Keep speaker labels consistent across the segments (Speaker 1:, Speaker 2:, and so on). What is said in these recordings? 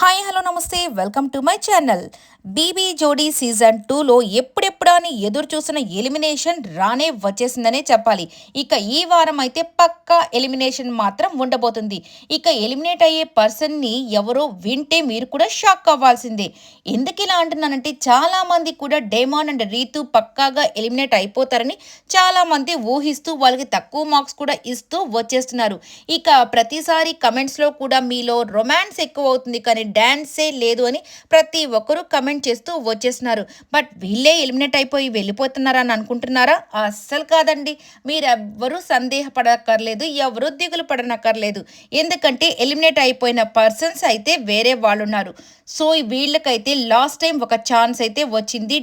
Speaker 1: Hi hello namaste. Welcome to my channel. BB Jodi season టూలో ఎప్పుడెప్పుడు అని ఎదురు చూసిన ఎలిమినేషన్ రానే వచ్చేసిందనే చెప్పాలి. ఇక ఈ వారం అయితే పక్కా ఎలిమినేషన్ మాత్రం ఉండబోతుంది. ఇక ఎలిమినేట్ అయ్యే పర్సన్ని ఎవరో వింటే మీరు కూడా షాక్ అవ్వాల్సిందే. ఎందుకు ఇలా అంటున్నానంటే చాలా మంది కూడా డేమాన్ అండ్ రీతు పక్కాగా ఎలిమినేట్ అయిపోతారని చాలా మంది ఊహిస్తూ వాళ్ళకి తక్కువ మార్క్స్ కూడా ఇస్తూ వచ్చేస్తున్నారు. ఇక ప్రతిసారి కమెంట్స్లో కూడా మీలో రొమాన్స్ ఎక్కువ అవుతుంది కానీ డ్యాన్సే లేదు అని ప్రతి ఒక్కరూ కమెంట్ చేస్తూ వచ్చేస్తున్నారు. బట్ వీళ్ళే ఎలిమినేట్ అయిపోయి అయిపోయి వెళ్ళిపోతున్నారని అనుకుంటున్నారా? అస్సలు కాదండి. మీరెవ్వరూ సందేహపడక్కర్లేదు ఎవరూ దిగులు పడనక్కర్లేదు. ఎందుకంటే ఎలిమినేట్ అయిపోయిన పర్సన్స్ అయితే వేరే వాళ్ళు ఉన్నారు సో వీళ్ళకైతే లాస్ట్ టైం ఒక ఛాన్స్ అయితే వచ్చింది.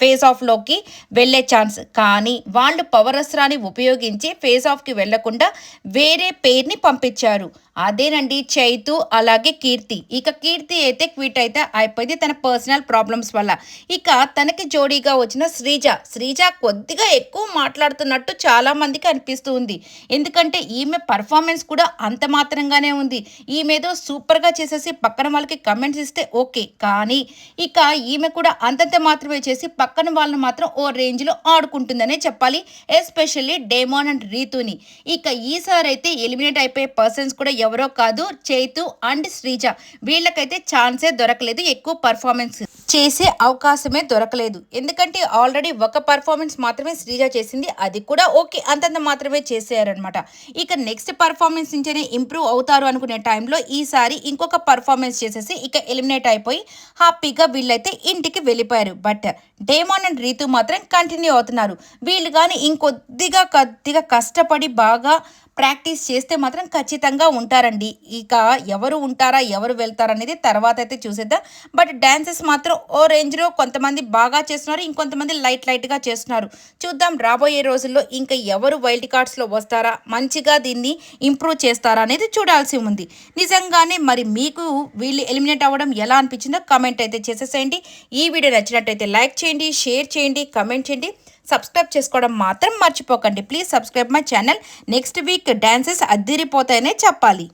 Speaker 1: ఫేస్ ఆఫ్లోకి వెళ్ళే ఛాన్స్ కానీ వాళ్ళు పవర్ అస్త్రాన్ని ఉపయోగించి ఫేస్ ఆఫ్కి వెళ్ళకుండా వేరే పేరుని పంపించారు. అదేనండి చైతు అలాగే కీర్తి. ఇక కీర్తి అయితే క్విట్ అయితే అయిపోయింది తన పర్సనల్ ప్రాబ్లమ్స్ వల్ల. ఇక తనకి జోడీగా వచ్చిన శ్రీజ. శ్రీజ కొద్దిగా ఎక్కువ మాట్లాడుతున్నట్టు చాలా మందికి అనిపిస్తూ ఉంది ఎందుకంటే ఈమె పర్ఫార్మెన్స్ కూడా అంత మాత్రంగానే ఉంది. ఈమెదో సూపర్గా చేసేసి పక్కన వాళ్ళకి కమెంట్స్ ఇస్తే ఓకే కానీ ఇక ఈమె కూడా అంతంత మాత్రమే చేసి పక్కన వాళ్ళని మాత్రం ఓ రేంజ్లో ఆడుకుంటుందనే చెప్పాలి ఎస్పెషల్లీ డేమాన్ అండ్ రీతుని. ఇక ఈసారి అయితే ఎలిమినేట్ అయిపోయే పర్సన్స్ కూడా ఎవరో కాదు చైతు అండ్ శ్రీజ. వీళ్ళకైతే ఛాన్సే దొరకలేదు ఎక్కువ పర్ఫార్మెన్స్ చేసే అవకాశమే దొరకలేదు. ఎందుకంటే ఆల్రెడీ ఒక పర్ఫార్మెన్స్ మాత్రమే శ్రీజ చేసింది. అది కూడా ఓకే అంతంత మాత్రమే చేసేయారనమాట ఇక నెక్స్ట్ పర్ఫార్మెన్స్ నుంచేనే ఇంప్రూవ్ అవుతారు అనుకునే టైంలో ఈసారి ఇంకొక పర్ఫార్మెన్స్ చేసేసి ఇక ఎలిమినేట్ అయిపోయి హ్యాపీగా వీళ్ళైతే ఇంటికి వెళ్ళిపోయారు. బట్ డేమాన్ అండ్ రీతు మాత్రం కంటిన్యూ అవుతున్నారు. వీళ్ళు కానీ ఇంకొద్దిగా కొద్దిగా కష్టపడి బాగా ప్రాక్టీస్ చేస్తే మాత్రం ఖచ్చితంగా ఉంటారండి. ఇక ఎవరు ఉంటారా ఎవరు వెళ్తారనేది తర్వాత అయితే చూసేద్దాం. బట్ డ్యాన్సెస్ మాత్రం ఓ రేంజ్లో కొంతమంది బాగా చేస్తున్నారు ఇంకొంతమంది లైట్ లైట్గా చేస్తున్నారు. చూద్దాం రాబోయే రోజుల్లో ఇంకా ఎవరు వైల్డ్ కార్డ్స్లో వస్తారా మంచిగా దీన్ని ఇంప్రూవ్ చేస్తారా అనేది చూడాల్సి ఉంది. నిజంగానే మరి మీకు వీళ్ళు ఎలిమినేట్ అవ్వడం ఎలా అనిపించిందో కమెంట్ అయితే చేసేసేయండి. ఈ వీడియో నచ్చినట్టయితే లైక్ చేయండి షేర్ చేయండి కమెంట్ చేయండి. సబ్స్క్రైబ్ చేసుకోవడం మాత్రం మర్చిపోకండి. Please subscribe my channel. Next week dances అద్దిరిపోతాయనే చెప్పాలి.